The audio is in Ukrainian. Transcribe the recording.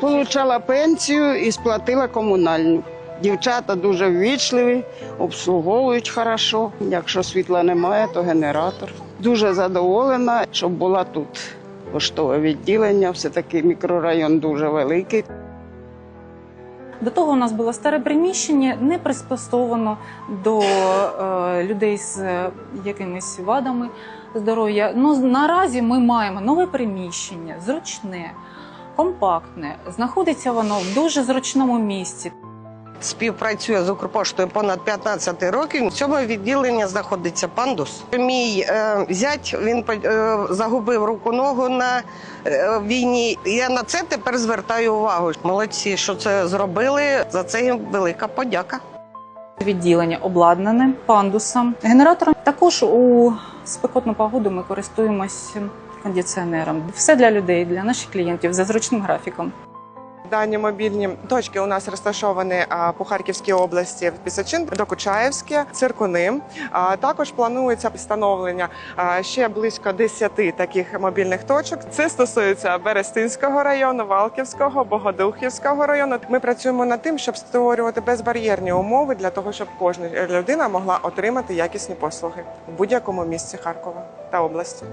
Получала пенсію і сплатила комунальну. Дівчата дуже ввічливі, обслуговують хорошо. Якщо світла немає, то генератор. Дуже задоволена, щоб була тут поштове відділення. Все таки мікрорайон дуже великий. До того у нас було старе приміщення, не приспосовано до е, людей з е, якимись вадами здоров'я. Ну наразі ми маємо нове приміщення, зручне, компактне. Знаходиться воно в дуже зручному місці. Співпрацює з Укрпоштою понад 15 років. В цьому відділенні знаходиться пандус. Мій е, зять він е, загубив руку ногу на е, війні. Я на це тепер звертаю увагу. Молодці, що це зробили. За це їм велика подяка. Відділення обладнане пандусом, генератором. Також у спекотну погоду ми користуємось кондиціонером. Все для людей, для наших клієнтів за зручним графіком. Дані мобільні точки у нас розташовані по Харківській області в Пісочин, Докучаєвське, Циркуни. Також планується встановлення ще близько 10 таких мобільних точок. Це стосується Берестинського району, Валківського, Богодухівського району. Ми працюємо над тим, щоб створювати безбар'єрні умови для того, щоб кожна людина могла отримати якісні послуги в будь-якому місці Харкова та області.